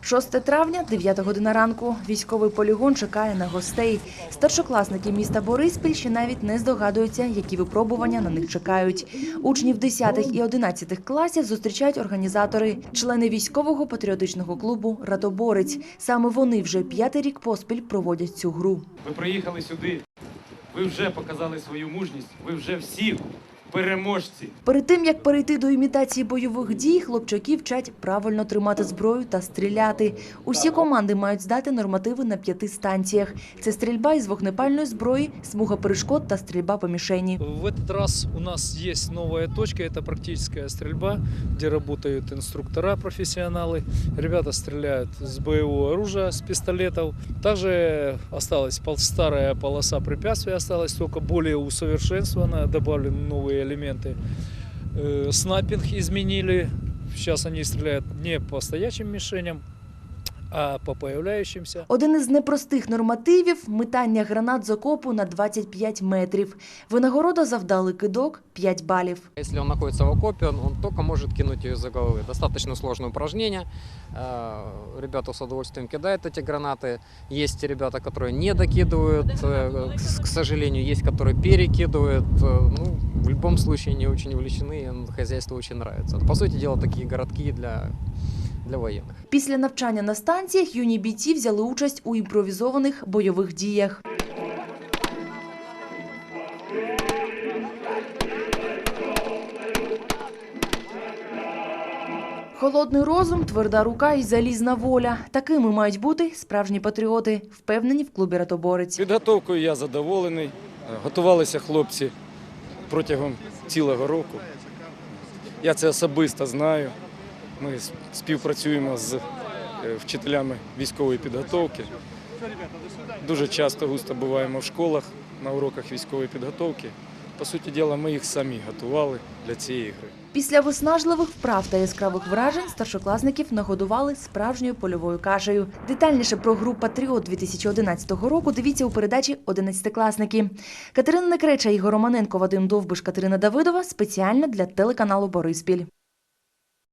6 травня, 9 година ранку. Військовий полігон чекає на гостей. Старшокласники міста Бориспіль ще навіть не здогадуються, які випробування на них чекають. Учнів 10 і 11 класів зустрічають організатори, члени військового патріотичного клубу Ратоборець. Саме вони вже п'ятий рік поспіль проводять цю гру. Ви приїхали сюди, ви вже показали свою мужність, ви вже всі переможці. Перед тим як перейти до імітації бойових дій, хлопчаки вчать правильно тримати зброю та стріляти. Усі команди мають здати нормативи на п'яти станціях: це стрільба із вогнепальної зброї, смуга перешкод та стрільба по мішені. В этот раз у нас есть новая точка, это практическая стрельба, где работают инструктора, профессионалы. Ребята стреляют с боевого оружия, с пистолетов. Также осталась пол- старая полоса препятствий, осталась только более усовершенствованная, добавлены новые элементы. Э, Снайпинг изменили, сейчас они стреляют не по стоячим мишеням, а по появляющимся. Один із непростих нормативів метання гранат з окопу на 25 метрів. Винагорода за вдалий кидок 5 балів. Если он находится в окопе, он, он только может кинуть ее за головы. Достаточно сложное упражнение. Э, Ребята с удовольствием кидают эти гранаты. Есть ребята, которые не докидывают, э, к с- к сожалению, есть, которые перекидывают. Э, Ну, в любом случае, они очень увлечены, им хозяйство очень нравится. По сути дела, такие городки для, для военных. Після навчання на станціях юні бійці взяли участь у імпровізованих бойових діях. Холодний розум, тверда рука і залізна воля. Такими мають бути справжні патріоти, впевнені в клубі Ратоборець. Підготовкою я задоволений. Готувалися хлопці протягом цілого року. Я це особисто знаю. Ми співпрацюємо з е, вчителями військової підготовки. Дуже часто густо буваємо в школах на уроках військової підготовки. По суті діла, ми їх самі готували для цієї гри. Після виснажливих вправ та яскравих вражень старшокласників нагодували справжньою польовою кашею. Детальніше про гру Патріот 2011 року дивіться у передачі «Одинадцятикласники». Катерина Некреча, Ігор Романенко, Вадим Довбиш, Катерина Давидова спеціально для телеканалу Бориспіль.